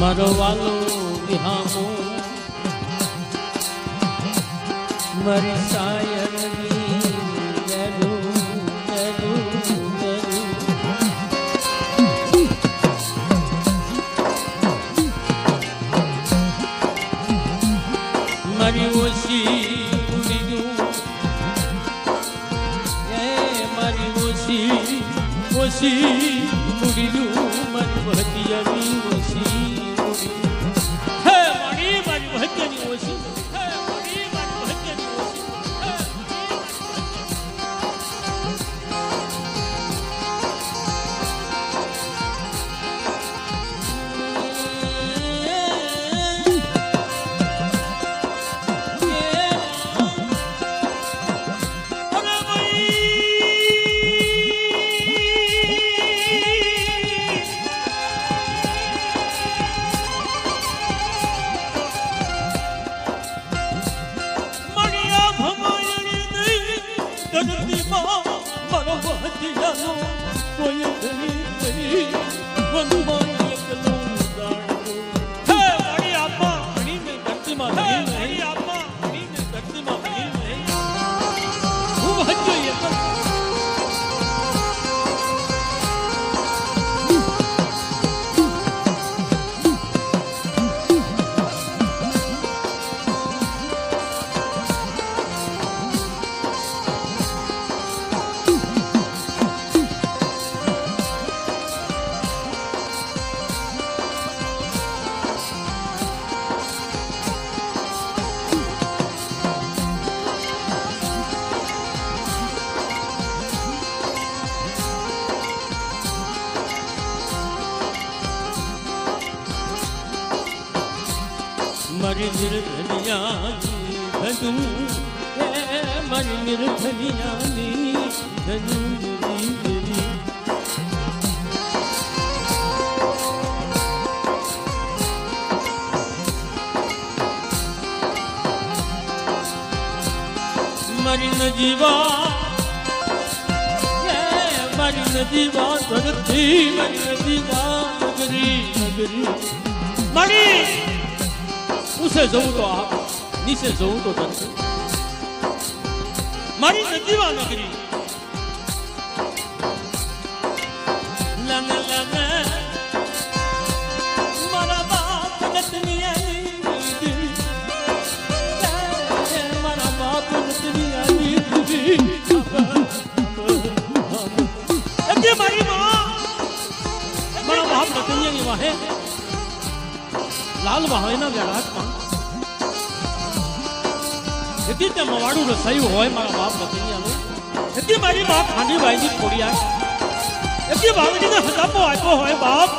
મારો વાલો વિહામો મારી que ya no estoy feliz, feliz cuando ધનુ હે મારી નિર્ધનિયાની ધનુ મેરી મેરી નજીવા મારી નજીવા ધરતી મારી નજીવા નગરી નગરી મારી ઉસે જવું તો આપ નીચે જવું તો ધરતી મારી નદીવા નગરી મારા બાપ. એ મારા બાપ દીદી. એટલે મારી મારા બાપ નતની વાહે લાલ વાહના ગળાટમાં એથી તે મવાડું રસાયું હોય મારા બાપ બકરીયાનું એથી મારી બાપ ખાંડી ભાઈની ખોડિયા એથી બાવડીને હજાપો આપ્યો હોય બાપ.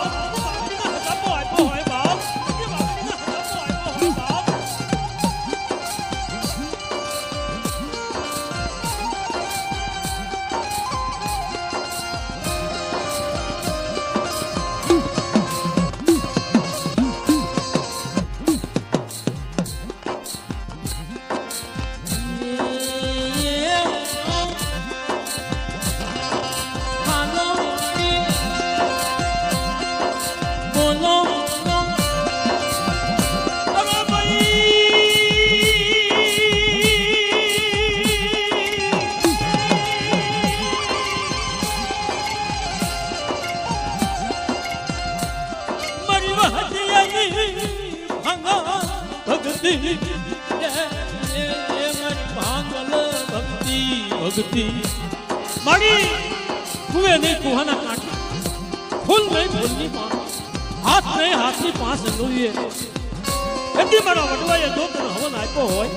તને હવન આપ્યો હોય,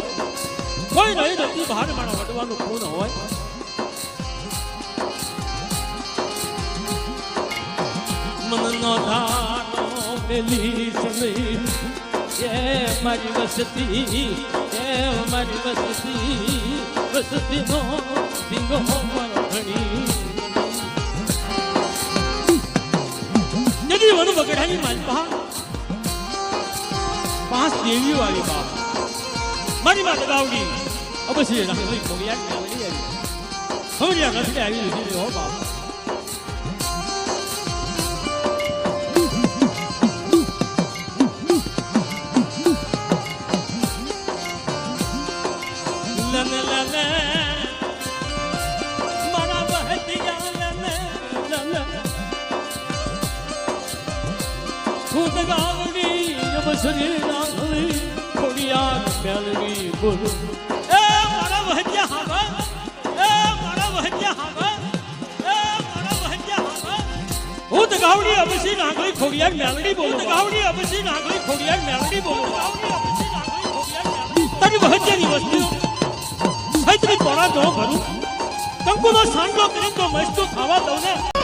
કોઈ નહીં, નથી બહાર મારા વડવાનું ખૂન હોય. મનનો ધારો મેલી સમીર એ મારી વસતી, એ મારી વસતી વસતીનો ઢીંગો મારો ઘણી નદી વનુ માલપા પાંચ દેવી વાળી બાપ. મારી માતા ગાવડી અવશ્ય રાખી મોગિયા ગાવડી આવી હમણાં રસ્તે આવી હો બાપ. બસી નાખલી ખોડિયાર મેલડી બોલ એ મારા વહજ્યા હાવા એ મારા વહજ્યા હાવા એ મારા વહજ્યા હાવા હું તો ગાવડી અબસી નાગલી ખોડિયાર મેલડી બોલું તો ગાવડી અબસી નાગલી ખોડિયાર મેલડી બોલું ગાવડી અબસી નાગલી ખોડિયાર મેલડી તારી વહજ્યાની વસ્તીઓ સૈત્રી તોરા જો મસ્તો ખાવા દઉં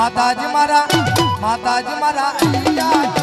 માતાજી મારા માતાજી મારા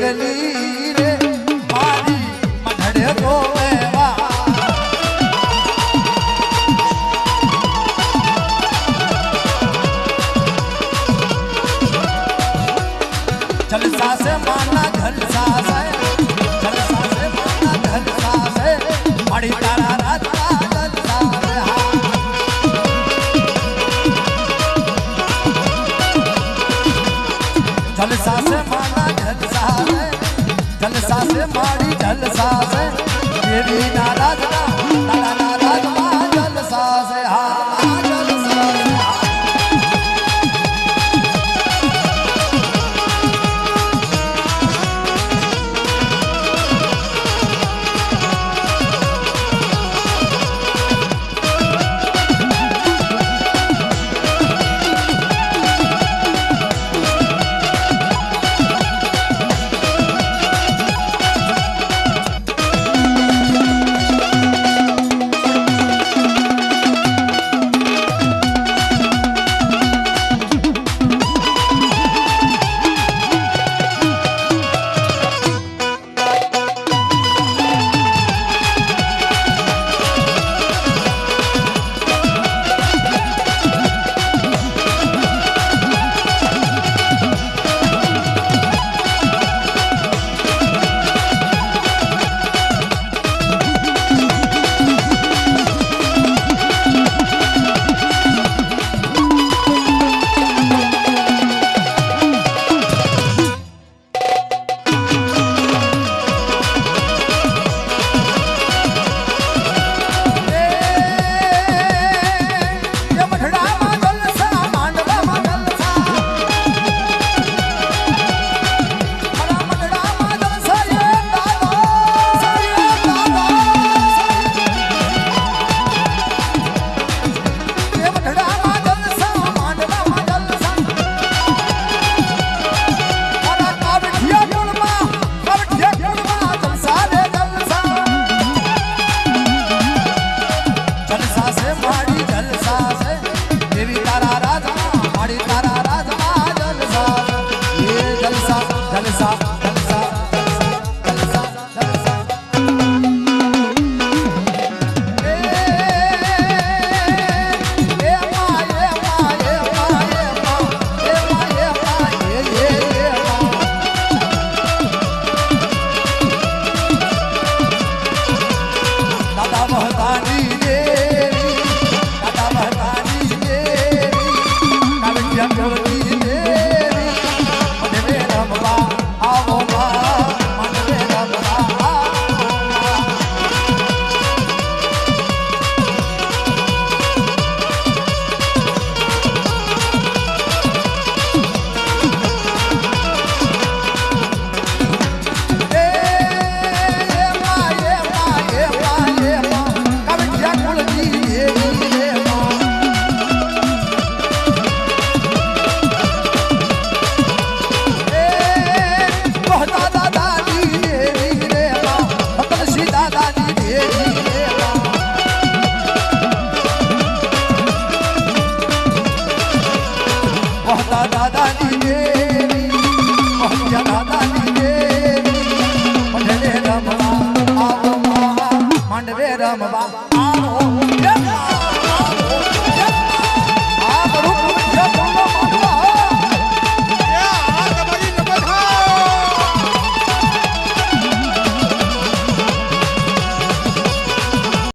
ગલી રે. મારી મઢડે તો મેં જલસા સે માના જલસા છે. જલસા સે મારી જલસા સે દેવી ના